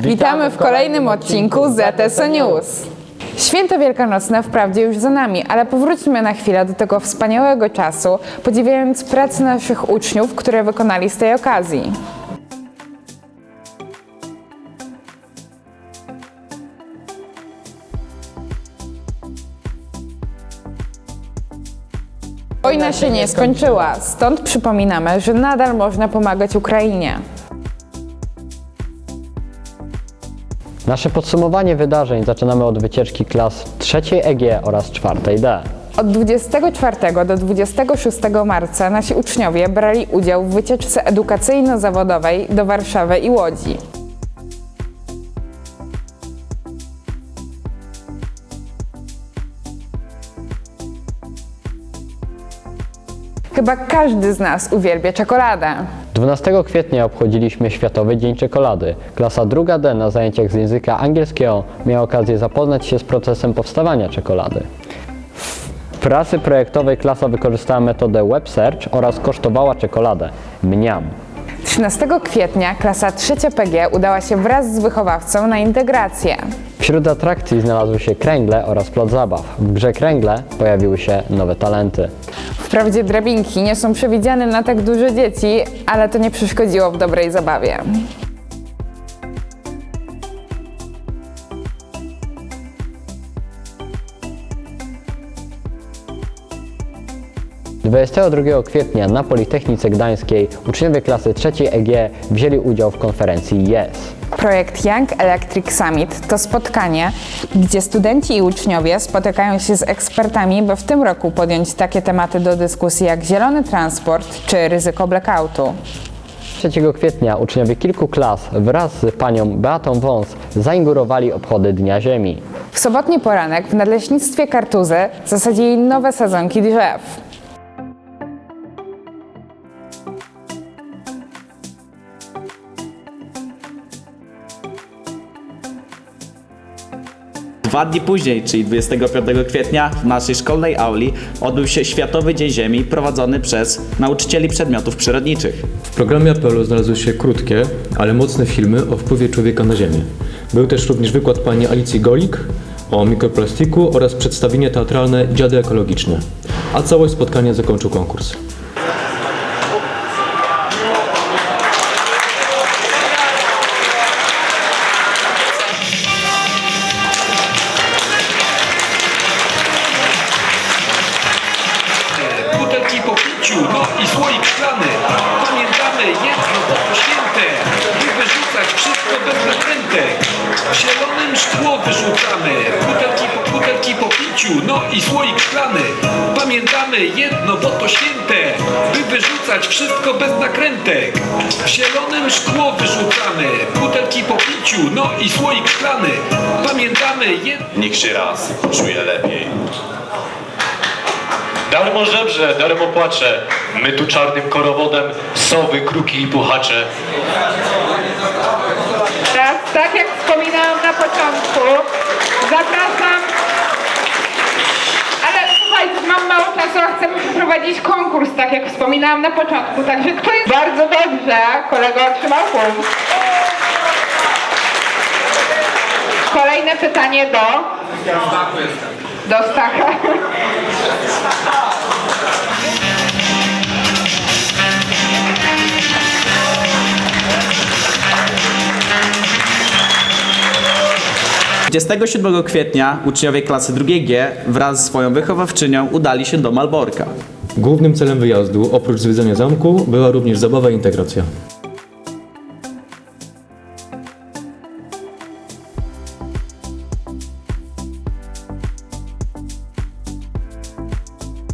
Witamy w kolejnym odcinku ZSO News. Święto Wielkanocne wprawdzie już za nami, ale powróćmy na chwilę do tego wspaniałego czasu, podziwiając pracę naszych uczniów, które wykonali z tej okazji. Wojna się nie skończyła, stąd przypominamy, że nadal można pomagać Ukrainie. Nasze podsumowanie wydarzeń zaczynamy od wycieczki klas trzeciej EG oraz czwartej D. Od 24 do 26 marca nasi uczniowie brali udział w wycieczce edukacyjno-zawodowej do Warszawy i Łodzi. Chyba każdy z nas uwielbia czekoladę. 12 kwietnia obchodziliśmy Światowy Dzień Czekolady. Klasa druga D na zajęciach z języka angielskiego miała okazję zapoznać się z procesem powstawania czekolady. W pracy projektowej klasa wykorzystała metodę web search oraz kosztowała czekoladę. Mniam. 13 kwietnia klasa 3 PG udała się wraz z wychowawcą na integrację. Wśród atrakcji znalazły się kręgle oraz plac zabaw. W grze kręgle pojawiły się nowe talenty. Wprawdzie drabinki nie są przewidziane na tak duże dzieci, ale to nie przeszkodziło w dobrej zabawie. 22 kwietnia na Politechnice Gdańskiej uczniowie klasy 3 EG wzięli udział w konferencji YES. Projekt Young Electric Summit to spotkanie, gdzie studenci i uczniowie spotykają się z ekspertami, by w tym roku podjąć takie tematy do dyskusji jak zielony transport czy ryzyko blackoutu. 3 kwietnia uczniowie kilku klas wraz z panią Beatą Wąs zaingurowali obchody Dnia Ziemi. W sobotni poranek w Nadleśnictwie Kartuzy zasadzili nowe sadzonki drzew. Dwa dni później, czyli 25 kwietnia, w naszej szkolnej auli odbył się Światowy Dzień Ziemi prowadzony przez nauczycieli przedmiotów przyrodniczych. W programie apelu znalazły się krótkie, ale mocne filmy o wpływie człowieka na Ziemię. Był też również wykład pani Alicji Golik o mikroplastiku oraz przedstawienie teatralne Dziady ekologiczne. A całe spotkanie zakończył konkurs. Zielonym szkło wyrzucamy, butelki po, butelki po piciu, no i słoik szklany. Pamiętamy jedno, bo to święte, by wyrzucać wszystko bez nakrętek. W zielonym szkło wyrzucamy, butelki po piciu, no i słoik szklany. Pamiętamy jedno. Niech się raz czuje lepiej. Darmo żebrze, darmo płacze. My tu czarnym korowodem, sowy, kruki i puchacze. Teraz, tak jak wspominałam na początku, zapraszam. Ale słuchajcie, mam mało czasu, a chcemy przeprowadzić konkurs, tak jak wspominałam na początku. Także kto jest bardzo dobrze, kolego otrzymał punkt. Kolejne pytanie do. Do Stacha. 27 kwietnia uczniowie klasy 2G wraz z swoją wychowawczynią udali się do Malborka. Głównym celem wyjazdu, oprócz zwiedzania zamku, była również zabawa i integracja.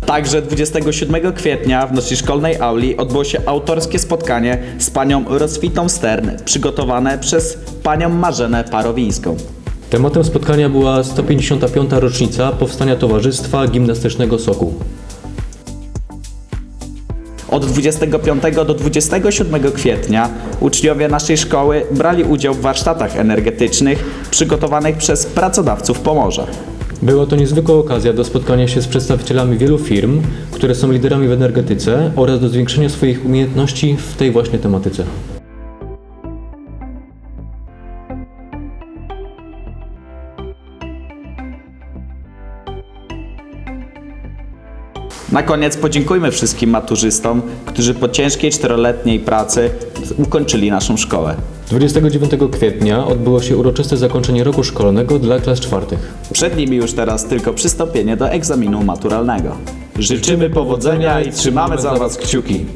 Także 27 kwietnia w naszej szkolnej auli odbyło się autorskie spotkanie z panią Roswitą Stern, przygotowane przez panią Marzenę Parowińską. Tematem spotkania była 155. rocznica powstania Towarzystwa Gimnastycznego Soku. Od 25 do 27 kwietnia uczniowie naszej szkoły brali udział w warsztatach energetycznych przygotowanych przez pracodawców Pomorza. Była to niezwykła okazja do spotkania się z przedstawicielami wielu firm, które są liderami w energetyce oraz do zwiększenia swoich umiejętności w tej właśnie tematyce. Na koniec podziękujmy wszystkim maturzystom, którzy po ciężkiej czteroletniej pracy ukończyli naszą szkołę. 29 kwietnia odbyło się uroczyste zakończenie roku szkolnego dla klas czwartych. Przed nimi już teraz tylko przystąpienie do egzaminu maturalnego. Życzymy powodzenia i trzymamy za Was kciuki.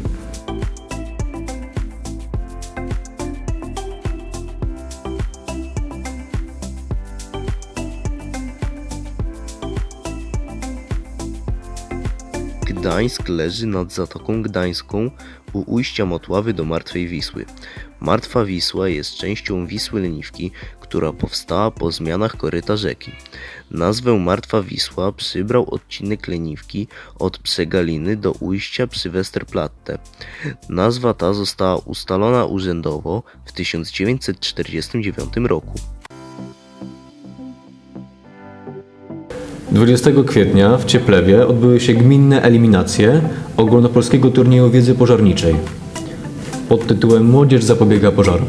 Gdańsk leży nad Zatoką Gdańską u ujścia Motławy do Martwej Wisły. Martwa Wisła jest częścią Wisły Leniwki, która powstała po zmianach koryta rzeki. Nazwę Martwa Wisła przybrał odcinek Leniwki od Przegaliny do ujścia przy Westerplatte. Nazwa ta została ustalona urzędowo w 1949 roku. 20 kwietnia w Cieplewie odbyły się gminne eliminacje ogólnopolskiego turnieju wiedzy pożarniczej pod tytułem Młodzież zapobiega pożarom.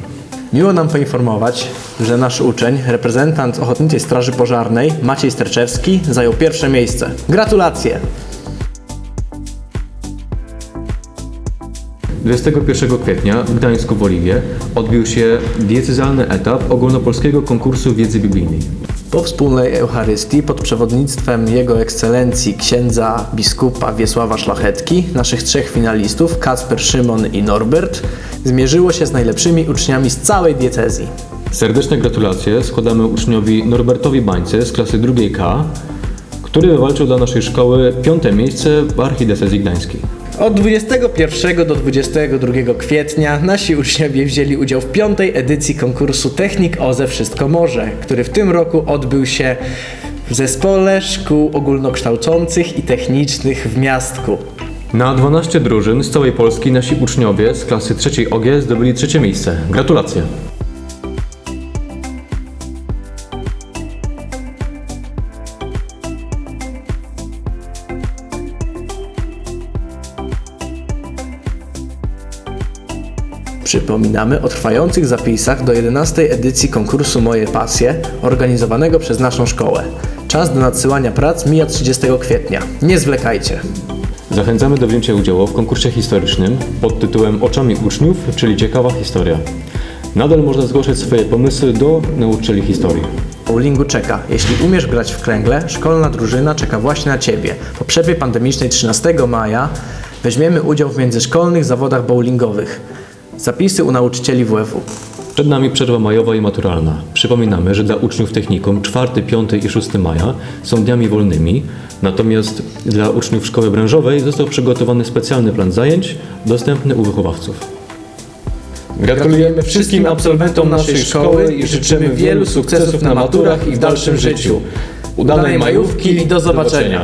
Miło nam poinformować, że nasz uczeń, reprezentant Ochotniczej Straży Pożarnej, Maciej Sterczewski, zajął pierwsze miejsce. Gratulacje! 21 kwietnia w Gdańsku w Oliwie odbył się diecezjalny etap ogólnopolskiego konkursu wiedzy biblijnej. Po wspólnej Eucharystii pod przewodnictwem Jego Ekscelencji księdza biskupa Wiesława Szlachetki, naszych trzech finalistów, Kacper, Szymon i Norbert, zmierzyło się z najlepszymi uczniami z całej diecezji. Serdeczne gratulacje składamy uczniowi Norbertowi Bańce z klasy drugiej K, który wywalczył dla naszej szkoły piąte miejsce w archidiecezji gdańskiej. Od 21 do 22 kwietnia nasi uczniowie wzięli udział w piątej edycji konkursu Technik OZE Wszystko Może, który w tym roku odbył się w Zespole Szkół Ogólnokształcących i Technicznych w Miastku. Na 12 drużyn z całej Polski nasi uczniowie z klasy trzeciej OG zdobyli trzecie miejsce. Gratulacje! Przypominamy o trwających zapisach do 11 edycji konkursu Moje Pasje, organizowanego przez naszą szkołę. Czas do nadsyłania prac mija 30 kwietnia. Nie zwlekajcie. Zachęcamy do wzięcia udziału w konkursie historycznym pod tytułem Oczami uczniów, czyli ciekawa historia. Nadal można zgłaszać swoje pomysły do nauczycieli historii. Bowlingu czeka. Jeśli umiesz grać w kręgle, szkolna drużyna czeka właśnie na Ciebie. Po przerwie pandemicznej 13 maja weźmiemy udział w międzyszkolnych zawodach bowlingowych. Zapisy u nauczycieli WF-u. Przed nami przerwa majowa i maturalna. Przypominamy, że dla uczniów technikum 4, 5 i 6 maja są dniami wolnymi, natomiast dla uczniów szkoły branżowej został przygotowany specjalny plan zajęć dostępny u wychowawców. Gratulujemy wszystkim absolwentom naszej szkoły i życzymy wielu sukcesów na maturach i w dalszym życiu. Udanej majówki i do zobaczenia.